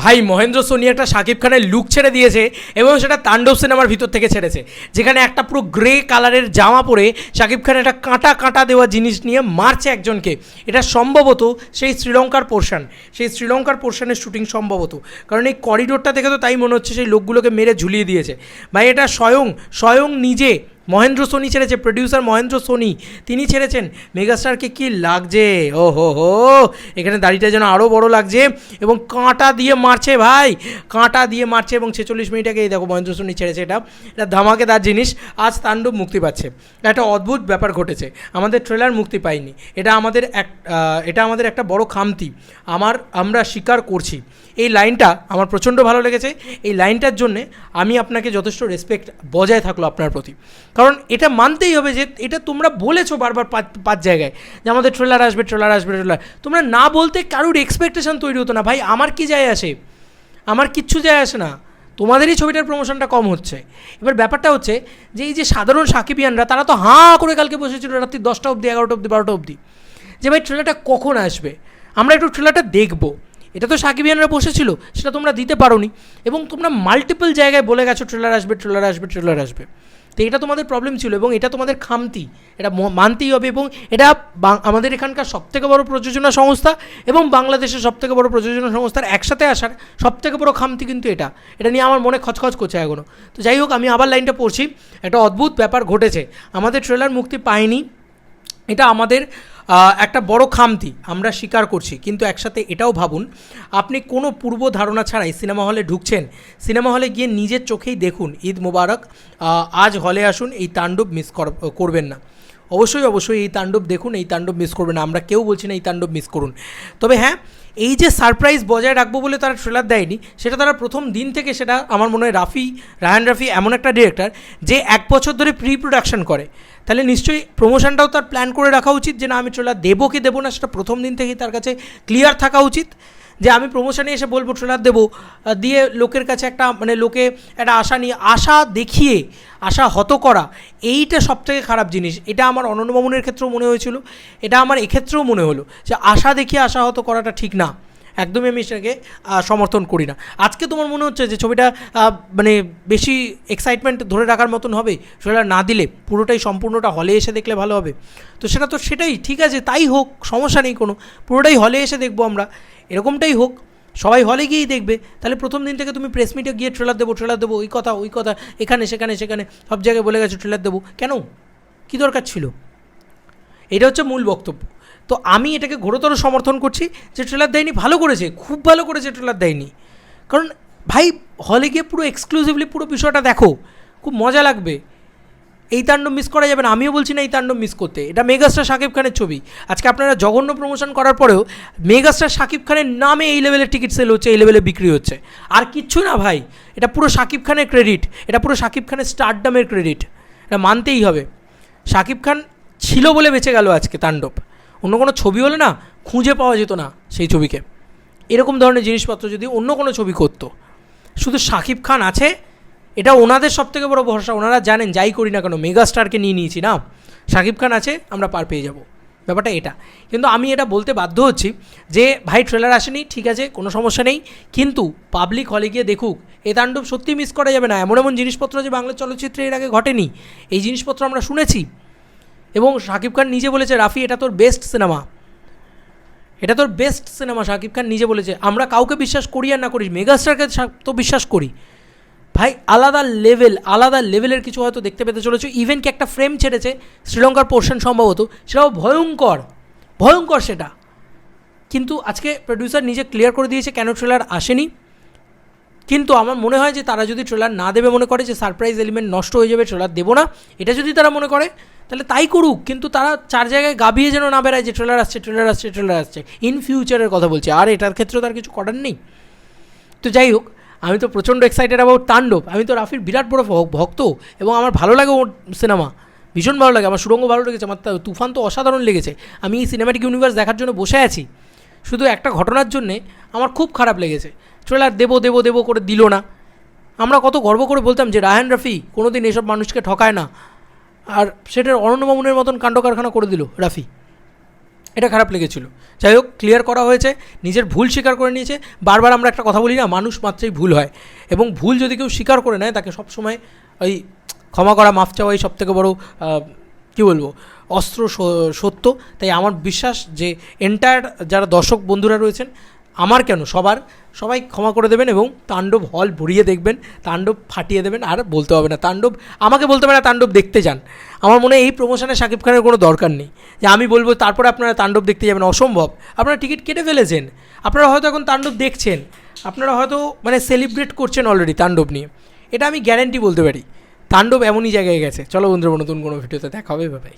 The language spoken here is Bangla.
ভাই, মহেন্দ্র সোনি একটা শাকিব খানের লুক ছেড়ে দিয়েছে এবং সেটা তাণ্ডব সিনেমার ভিতর থেকে ছেড়েছে। যেখানে একটা পুরো গ্রে কালারের জামা পরে শাকিব খান একটা কাঁটা কাঁটা দেওয়া জিনিস নিয়ে মারছে একজনকে। এটা সম্ভবত সেই শ্রীলঙ্কার পোর্শন সেই শ্রীলঙ্কার পোর্শানের শুটিং সম্ভবত। কারণ এই করিডোরটা দেখে তো তাই মনে হচ্ছে সেই লোকগুলোকে মেরে ঝুলিয়ে দিয়েছে। ভাই, এটা স্বয়ং স্বয়ং নিজে মহেন্দ্র সোনি ছেড়েছে প্রডিউসার মহেন্দ্র সোনি, তিনি ছেড়েছেন। মেগাস্টারকে কি লাগছে? ও হো হো এখানে দাড়িটা যেন আরও বড় লাগছে এবং কাঁটা দিয়ে মারছে ভাই, কাঁটা দিয়ে মারছে এবং ছেচল্লিশ মিনিট আগে এই দেখো মহেন্দ্র সোনি ছেড়েছে এটা। এটা ধামাকেদার জিনিস, আজ তাণ্ডব মুক্তি পাচ্ছে। একটা অদ্ভুত ব্যাপার ঘটেছে, আমাদের ট্রেলার মুক্তি পায়নি। এটা আমাদের এক এটা আমাদের একটা বড় খামতি, আমার, আমরা স্বীকার করছি। এই লাইনটা আমার প্রচণ্ড ভালো লেগেছে, এই লাইনটার জন্যে আমি আপনাকে যথেষ্ট রেসপেক্ট বজায় থাকল আপনার প্রতি। কারণ এটা মানতেই হবে যে এটা তোমরা বলেছ বারবার পাঁচ পাঁচ জায়গায় যে আমাদের ট্রেলার আসবে ট্রেলার আসবে, ট্রেলার। তোমরা না বলতে কারোর এক্সপেকটেশন তৈরি হতো না। ভাই, আমার কি যায় আসে? আমার কিচ্ছু যায় আসে না। তোমাদেরই ছবিটার প্রমোশনটা কম হচ্ছে। এবার ব্যাপারটা হচ্ছে যে এই যে সাধারণ সাকিবিয়ানরা, তারা তো হাঁ করে কালকে বসেছিল রাত্রি দশটা অবধি, এগারোটা অবধি, বারোটা অবধি। যে ভাই, ট্রেলারটা কখন আসবে? আমরা একটু ট্রেলারটা দেখব। এটা তো সাকিবিয়ানরা বসেছিল, সেটা তোমরা দিতে পারোনি। এবং তোমরা মাল্টিপল জায়গায় বলে গেছো, ট্রেলার আসবে ট্রেলার আসবে ট্রেলার আসবে। তো এটা তোমাদের প্রবলেম ছিল এবং এটা তোমাদের খামতি। এটা মানতেই হবে এবং এটা আমাদের এখানকার সবথেকে বড় প্রযোজনা সংস্থা এবং বাংলাদেশের সবথেকে বড় প্রযোজনা সংস্থার একসাথে আসার সবথেকে বড় খামতি কিন্তু এটা। এটা নিয়ে আমার মনে খচখচ করছে এখনও তো যাই হোক, আমি আবার লাইনটা পড়ছি। একটা অদ্ভুত ব্যাপার ঘটেছে। আমাদের ট্রেলার মুক্তি পায়নি। এটা আমাদের একটা বড় খামতি, আমরা স্বীকার করছি। কিন্তু একসাথে এটাও ভাবুন, আপনি কোনো পূর্ব ধারণা ছাড়াই সিনেমা হলে ঢুকছেন, সিনেমা হলে গিয়ে নিজের চোখেই দেখুন ঈদ মোবারক আজ হলে আসুন, এই তাণ্ডব মিস করবেন না। অবশ্যই অবশ্যই এই তাণ্ডব দেখুন, এই তাণ্ডব মিস করবেন না। আমরা কেউ বলছি না এই তাণ্ডব মিস করুন। তবে হ্যাঁ এই যে সারপ্রাইজ বজায় রাখব বলে তারা ট্রেলার দেয়নি, সেটা তারা প্রথম দিন থেকে সেটা আমার মনে হয় রাফি, রায়ান রাফি এমন একটা ডিরেক্টর যে এক বছর ধরে প্রি প্রোডাকশন করে। তাহলে নিশ্চয়ই প্রমোশনটাও তার প্ল্যান করে রাখা উচিত যে না, আমি ট্রেলার দেবো কি দেবো না, সেটা প্রথম দিন থেকেই তার কাছে ক্লিয়ার থাকা উচিত। যে আমি প্রমোশনে এসে বলব ট্রেলার দেবো দিয়ে লোকের কাছে একটা মানে লোকে একটা আশা নিয়ে, আশা দেখিয়ে, আশা হত করা, এইটা সবথেকে খারাপ জিনিস। এটা আমার অনন্য ক্ষেত্রেও মনে হয়েছিল, এটা আমার এক্ষেত্রেও মনে হলো যে আশা দেখিয়ে আশা হত করাটা ঠিক না। একদমই আমি সেটাকে সমর্থন করি না। আজকে তোমার মনে হচ্ছে যে ছবিটা মানে বেশি এক্সাইটমেন্ট ধরে রাখার মতন হবে? সেটা না দিলে পুরোটাই সম্পূর্ণটা হলে এসে দেখলে ভালো হবে। তো সেটা তো সেটাই, ঠিক আছে, তাই হোক, সমস্যা নেই কোনো। পুরোটাই হলে এসে দেখব আমরা। এরকমটাই হোক, সবাই হলে গিয়েই দেখবে। তাহলে প্রথম দিন থেকে তুমি প্রেস মিটে গিয়ে ট্রেলার দেবো ট্রেলার দেবো, ওই কথা ওই কথা, এখানে, সেখানে সেখানে, সব জায়গায় বলে গেছো ট্রেলার দেবো। কেন? কী দরকার ছিল? এটা হচ্ছে মূল বক্তব্য। তো আমি এটাকে ঘোরতর সমর্থন করছি যে ট্রেলার দেয়নি, ভালো করেছে, খুব ভালো করেছে ট্রেলার দেয়নি। কারণ ভাই হলে গিয়ে পুরো এক্সক্লুসিভলি পুরো বিষয়টা দেখো, খুব মজা লাগবে। এই তাণ্ডব মিস করা যাবে না, আমিও বলছি না এই তাণ্ডব মিস করতে। এটা মেগাস্টার শাকিব খানের ছবি। আজকে আপনারা জঘন্য প্রমোশন করার পরেও মেগাস্টার শাকিব খানের নামে এই লেভেলের টিকিট সেল হচ্ছে, এই লেভেলে বিক্রি হচ্ছে। আর কিচ্ছু না ভাই, এটা পুরো শাকিব খানের ক্রেডিট এটা পুরো শাকিব খানের স্টারডামের ক্রেডিট এটা মানতেই হবে। শাকিব খান ছিল বলে বেঁচে গেল আজকে তাণ্ডব। অন্য কোনো ছবি হলে না খুঁজে পাওয়া যেত না সেই ছবিকে। এরকম ধরনের জিনিসপত্র যদি অন্য কোনো ছবি করতো। শুধু শাকিব খান আছে, এটা ওনাদের সব থেকে বড় ভরসা। ওনারা জানেন, যাই করি না কেন, মেগাস্টারকে নিয়ে নিয়েছি না। শাকিব খান আছে, আমরা পার পেয়ে যাব। ব্যাপারটা এটা। কিন্তু আমি এটা বলতে বাধ্য হচ্ছি যে, ভাই ট্রেলার আসেনি, ঠিক আছে, কোনো সমস্যা নেই। কিন্তু পাবলিক হলে গিয়ে দেখুক, এ তাণ্ডব সত্যি মিস করা যাবে না। এমন এমন জিনিসপত্র যে বাংলা চলচ্চিত্রে এর আগে ঘটেনি। এই জিনিসপত্র আমরা শুনেছি। এবং শাকিব খান নিজে বলেছে, রাফি, এটা তোর বেস্ট সিনেমা এটা তোর বেস্ট সিনেমা শাকিব খান নিজে বলেছে। আমরা কাউকে বিশ্বাস করি আর না করি মেগাস্টারকে তো বিশ্বাস করি। ভাই, আলাদা লেভেল আলাদা লেভেলের কিছু হয়তো দেখতে পেতে চলেছে। ইভেন কি একটা ফ্রেম ছেড়েছে, শ্রীলঙ্কার পোর্শন সম্ভবত, সেটাও ভয়ঙ্কর ভয়ঙ্কর সেটা। কিন্তু আজকে প্রডিউসার নিজে ক্লিয়ার করে দিয়েছে, কেন ট্রেলার আসেনি। কিন্তু আমার মনে হয় যে তারা যদি ট্রেলার না দেবে মনে করে যে সারপ্রাইজ এলিমেন্ট নষ্ট হয়ে যাবে ট্রেলার দেবো না, এটা যদি তারা মনে করে, তাহলে তাই করুক। কিন্তু তারা চার জায়গায় গাবিয়ে যেন না বেড়ায় যে ট্রেলার আসছে ট্রেলার আসছে ট্রেলার আসছে। ইন ফিউচারের কথা বলছি। আর এটার ক্ষেত্রে তার কিছু করার নেই। তো যাই হোক, আমি তো প্রচণ্ড এক্সাইটেড অ্যাবাউট তাণ্ডব। আমি তো রাফির বিরাট বড় ভক্ত এবং আমার ভালো লাগে ওর সিনেমা ভীষণ ভালো লাগে। আমার সুরঙ্গ ভালো লেগেছে। আমার তুফান তো অসাধারণ লেগেছে। আমি এই সিনেমাটিক ইউনিভার্স দেখার জন্য বসে আছি। শুধু একটা ঘটনার জন্যে আমার খুব খারাপ লেগেছে। ট্রেলার দেবো দেবো দেবো করে দিল না। আমরা কত গর্ব করে বলতাম যে, রায়হান রাফি কোনো দিন এসব মানুষকে ঠকায় না। আর সেটার অরণ্য মামুনের মতন কাণ্ড কারখানা করে দিল রাফি। এটা খারাপ লেগেছিল। যাই হোক ক্লিয়ার করা হয়েছে, নিজের ভুল স্বীকার করে নিয়েছে। বারবার আমরা একটা কথা বলি না, মানুষ মাত্রই ভুল হয়। এবং ভুল যদি কেউ স্বীকার করে নেয়, তাকে সবসময় ওই ক্ষমা করা, মাফ চাওয়াই সব থেকে বড়ো কী বলব, অস্ত্র সত্য। তাই আমার বিশ্বাস যে এন্টায়ার যারা দর্শক বন্ধুরা রয়েছেন, আমার কেন, সবার, সবাই ক্ষমা করে দেবেন এবং তাণ্ডব হল ভরিয়ে দেখবেন, তাণ্ডব ফাটিয়ে দেবেন, আর বলতে হবে না। তাণ্ডব, আমাকে বলতে হবে না তাণ্ডব দেখতে যান। আমার মনে হয় এই প্রমোশনে শাকিব খানের কোনো দরকার নেই। যে আমি বলব, তারপরে আপনারা তাণ্ডব দেখতে যাবেন, অসম্ভব। আপনারা টিকিট কেটে ফেলেছেন। আপনারা হয়তো এখন তাণ্ডব দেখছেন। আপনারা হয়তো মানে সেলিব্রেট করছেন অলরেডি তাণ্ডব নিয়ে। এটা আমি গ্যারেন্টি বলতে পারি। তাণ্ডব এমনই জায়গায় গেছে। চলো বন্ধুরা নতুন কোনো ভিডিওতে দেখা হবে ভাই